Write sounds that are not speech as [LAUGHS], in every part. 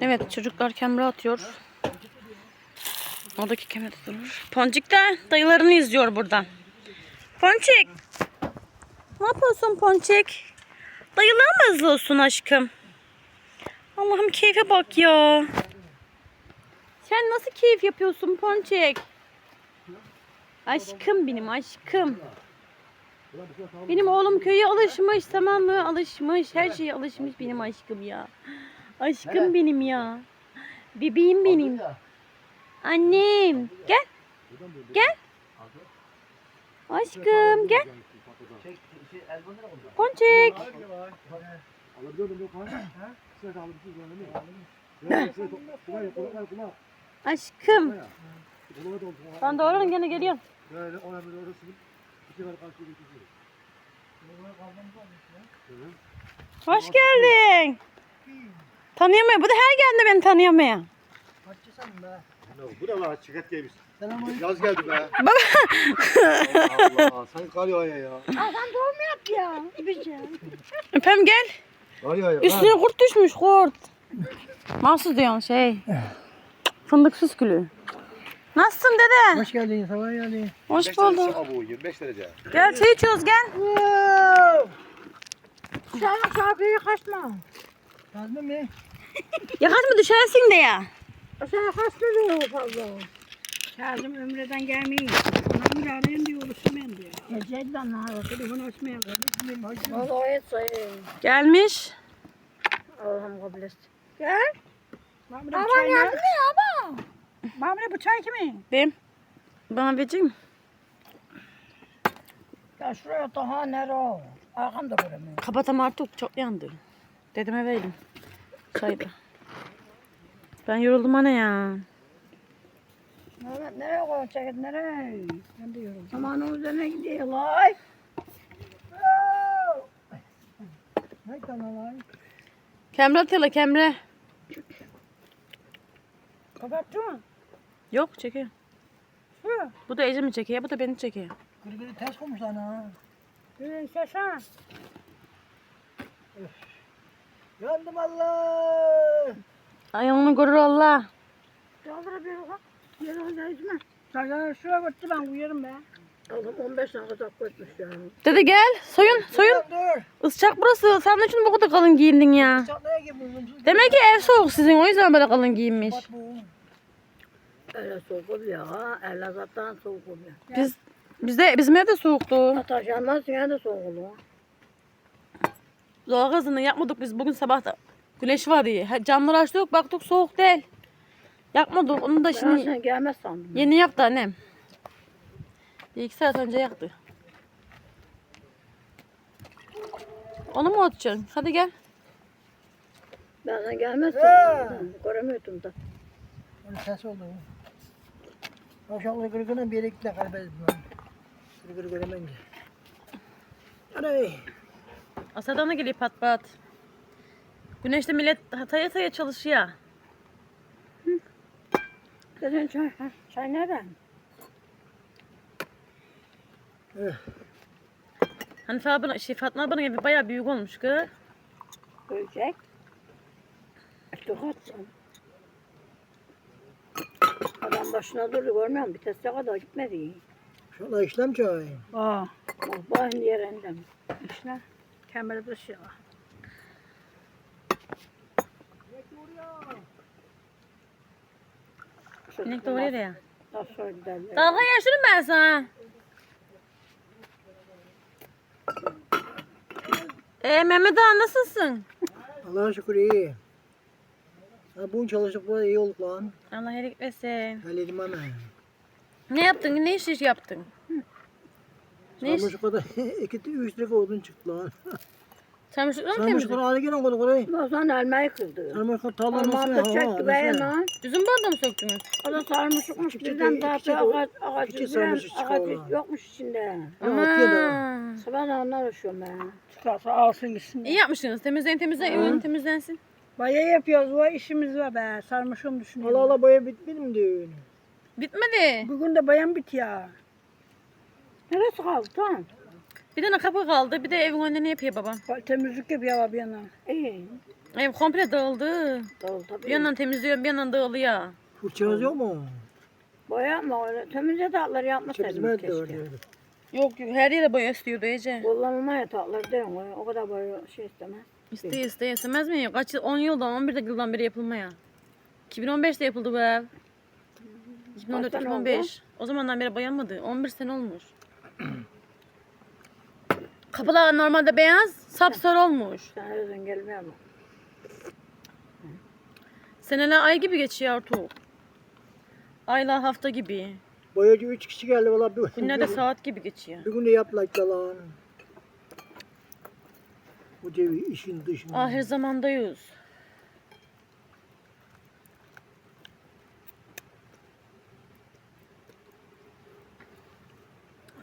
Evet çocuklar kemre atıyor. Oradaki kemre tutulur. Ponçik de dayılarını izliyor buradan. Ponçik. Ne yapıyorsun Ponçik? Dayılar mı izliyorsun aşkım? Allah'ım keyfe bak ya. Sen nasıl keyif yapıyorsun Ponçik? Aşkım benim aşkım. Benim oğlum köye alışmış tamam mı? Alışmış. Her şeye alışmış benim aşkım ya. Aşkım benim ya. Bebeğim benim. Annem. Gel. Gel. Aşkım gel. Ponçik. Aşkım. Ben doğru gene geliyorum. Böyle orası sefer karşıya. Hoş geldin. Tanıyamıyor. Bu da her geldi beni tanıyamıyor. Bu da var çıkart. Selamünaleyküm. Yaz geldi be. Allah Allah. Sen kar yağıyor ya. Ya bize. Öpem gel. Kar yağıyor. Üstüne kurt düşmüş kurt. Mahsus diyorsun şey. Fındıksız gülü. Nasılsın dede? Hoş geldin, sabah geldin. Hoş bulduk. Abu 25 derece. Gel çay içiyoruz gel. Sen şarkıyı kaçma. Kazma mı? Yakaç mı düşersin de ya. Sen kaçma fazla. Kazım ömreden gelmeyin. Ona bir arayın diyor, oluşmayın diyor. Gerçekten ha, telefon açmaya kalmış. Vallahi sayın. Gelmiş. Allah'ım kabul etsin. Gel. Baba geldi mi baba? Baba bu çay kimin? Benim. Bana vereceğim mi? Ya şuraya daha nere o? Arkamda göremiyorum. Kapatam artık çok yandı. Dedeme verdim. Çayda. Ben yoruldum ana ya. Nereye, nereye koyacak? Nereye? Ben de yoruldum. Zamanın üzerine gidiyor lay. Ne kadar lay? Kemre atıyorlar kemre. Kapattı mı? Yok çekiyor. Hı. Bu da Ece mi çekiyor bu da beni çekiyor. Gırgırı ters koymuş lan ha. Yürüyün şaşa. Yandım Allah. Ayağını görür Allah. Kaldır bir bak. Yer orada içme. Çayları şuraya gitti ben uyarım be. Oğlum 15 tane kazak koymuş ya. Dede gel soyun soyun. Dur. Isçak burası. Sen de şimdi bu kadar kalın giyindin ya. Çatlaya gibi buldum. Demek ki ev soğuk sizin o yüzden böyle kalın giyinmiş. Bak bu. Öyle soğuk oluyor ha. Elazığ'dan soğuk oluyor. Biz bizde bizim evde soğuktu. Ataş yanmaz yine de soğuk oluyor. Doğal gazını yapmadık biz bugün sabah da. Güneş var diye. Ha, Camları açtık baktık soğuk değil. Yakmadık onu da Ben şimdi sen gelmez sandım. yeni yaptı annem. Bir iki saat önce yaktı. Onu mu atacaksın? Hadi gel. Ben sen gelmez sandım. Göremiyordum da. Onun ses oldu. Akşamları gırgırına bir yere gittiler kaybettim ben. Gırgır göremeyince. Hadi. Asadan da geliyor pat pat. Güneşte millet hataya hataya çalışıyor. Kızın çay, ha, çay nereden? Hani Fatma, şey, Fatma ablanın evi bayağı büyük olmuş kız. Görecek. İşte kaçsın. Adam başına durdu görmüyor musun? Vitese kadar gitmedi. Şurada işlem çay. Aa. Bak bakın yerinden. İşte. Kemeri dışı oraya da ya. Dalga yaşarım ben sana. Ee Mehmet Ağa nasılsın? Allah'a şükür iyi. Ha, bugün çalıştık bu iyi olduk lan. Allah iyilik versin. Halledim ana. Ne yaptın? Ne iş iş yaptın? Ne iş? Kadar [LAUGHS] iki, üç lira odun çıktı lan. Çamaşırlar mı temizledin? kadar gelen koyduk orayı. Bozan elmayı kırdı. Kadar tarlanın Ama üstüne. da çekti be hemen. Üzüm bardağı mı söktünüz? O da sarmışıkmış birden bir- daha ağaç, ağaç, ağaç çıkarlar. yokmuş içinde. Aman. Sabah da onlar uğraşıyorum ben. Çıkarsa alsın gitsin. İyi yapmışsınız. Temizleyin temizleyin. Temizlensin. Baya yapıyoruz. O işimiz var be. Sarmışım düşünüyorum. Allah Allah boya bitmedi mi diyor. Bitmedi. Bugün de bayan bitiyor. Neresi kaldı tamam? Bir tane kapı kaldı. Bir de evin önünde ne yapıyor babam? Bak, Temizlik yapıyor bir yana. İyi. Ev komple dağıldı. Doğru tabii. Bir yandan temizliyorum bir yandan dağılıyor. Fırçanız yok mu? Boya mı öyle? Temizle tatları yapmasaydım Çekizme de var keşke. Yok yok her yere boya istiyordu Ece. Kullanılmaya tatları değil mi? O kadar boya şey istemez. İsteye isteye istemez mi? Kaç yıl? 10 yıldan 11 yıldan beri yapılmaya. 2015'te yapıldı bu ev. 2014 Kaç sene 2015. O zamandan beri boyanmadı. 11 sene olmuş. [CLEARS THROAT] Kapılar normalde beyaz, sapsarı olmuş. Özün gelmiyor mu? Seneler ay gibi geçiyor artık. Aylar hafta gibi. Boyacı üç kişi geldi valla. Bir, Günler de saat gibi geçiyor. bir gün de yaptılar lan. Bu cevi işin dışında. Ahir zamandayız.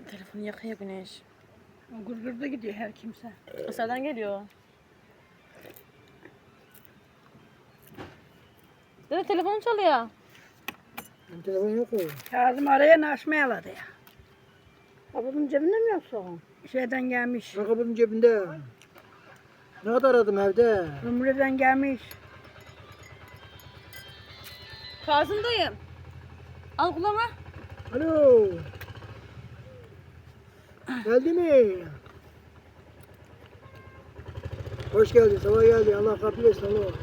Telefonu yakıyor güneş. O gurgurda gidiyor her kimse. Aşağıdan geliyor. Dede telefon çalıyor. Benim telefon yok mu? Kazım arayan açmayalar ya. Kapının cebinde mi yoksa o? Şeyden gelmiş. Ayakkabının cebinde. Ne kadar aradım evde? Ömrüden gelmiş. Kazımdayım. Al kulağına. Alo. Geldi mi? Hoş geldin, sabah geldin. Allah kabul etsin oğlum.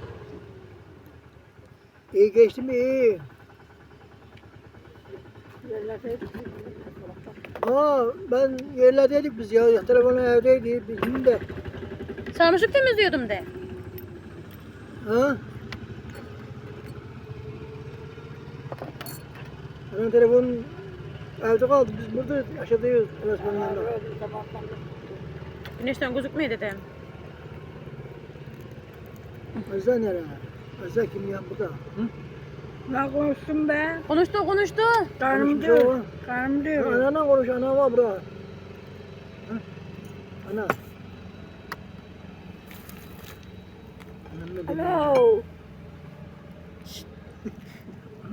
İyi geçti mi? İyi. Aa, ben yerlerdeydik biz ya. Telefonu evdeydi. Bizim de. Sarmışık temizliyordum de. Ha? Benim telefonum evde kaldı. Biz burada aşağıdayız. Resmen yanında. Güneşten gözükmüyor dedim. Özler nereye? Özler kim ya burada? Hı? Ben konuştum be. Konuştu konuştu. Karnım diyor. Karnım diyor. Anana konuş, ana var burada. Hı? Ana. Alo.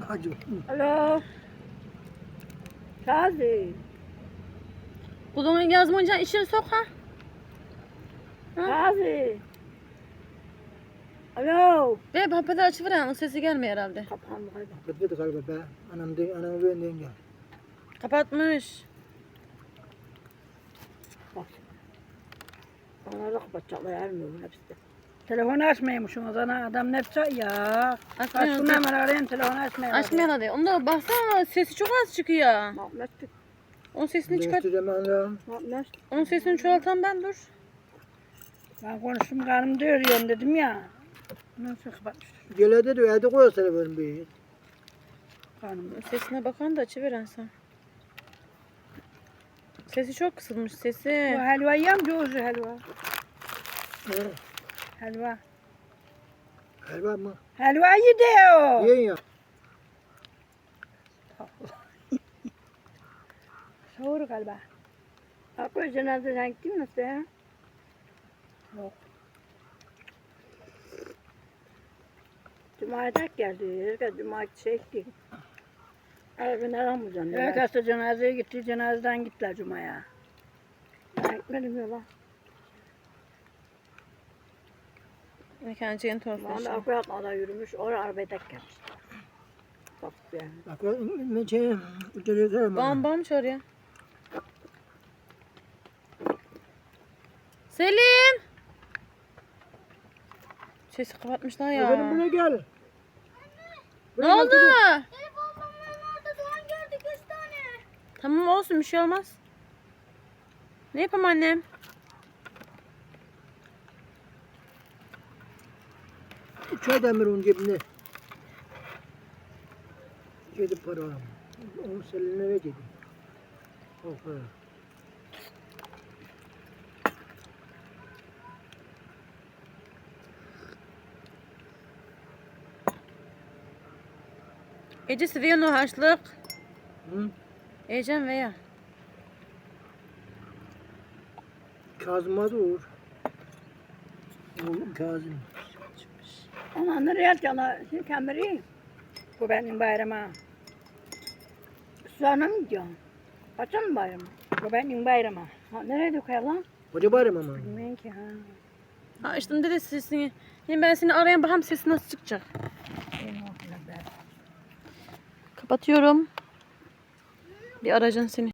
Hacı. Alo. Kazım. Kulağına yazmayınca içine sok ha. Kazım. Alo. Ve papede açıveren sesi gelmiyor herhalde. Kapandı galiba. Gıtgıdı galiba be. Anam de, anamı ben denge. Kapatmış. Bak. Onları da kapatacaklar ermiyor hepsi de. Telefonu açmaymışsın o zaman adam ne yapacak ya? Açmıyor. Açtım hemen arayan telefonu açmaya. Açmıyor hadi. Onda baksana sesi çok az çıkıyor. Yapmıştık? Onun sesini çıkart. Onun sesini çoğaltan ben dur. Ben konuştum karnım diyor yiyorum dedim ya. Nasıl kapatmıştır Gelede de evde koyuyor telefonu bir. karnım. Sesine bakan da açıveren sen. Sesi çok kısılmış Bu sesi. helva yiyor mu Cuzu helva? He. Helva. Helva mı? Helva o. Yiyin ya. [LAUGHS] Soğur galiba. Aklı cenazeden gittin mi sen? Yok. Cuma'ya geldi. Herkes Cuma çekti. Abi ne ramazan? Herkes de cenazeye gitti. Cenazeden gittiler Cuma'ya. Ben gitmedim yola. Mekanı yeni Bana torflaşıyor. aklı atmadan yürümüş. Oraya arabaya tek gelmiş. Bak yani. Bak ben şey, telefonu Bam bam çağırıyor. Selim. Sesi kapatmışlar ya. Efendim buraya gel. Ne Buraya gel oldu? çabuk. Tamam olsun bir şey olmaz. Ne yapayım annem? Çay demir onun cebinde. Yedi para. Onu seninle ver dedi. O. Ece seviyor o haşlık. Hı? Ecem veya. Kazım adı Uğur. Oğlum Kazım. Nereye atacaklar? Şimdi kameri. Bu benim bayrama. Mı gidiyorsun? Kaçan mı bayramı? Bu benim bayrama. Ha, nereye döker lan? Hoca bağırım ama. Bilmiyorum ki ha. Ha işte dede sesini. Şimdi ben seni arayan bakalım sesi nasıl çıkacak. Kapatıyorum. Bir arayacağım seni.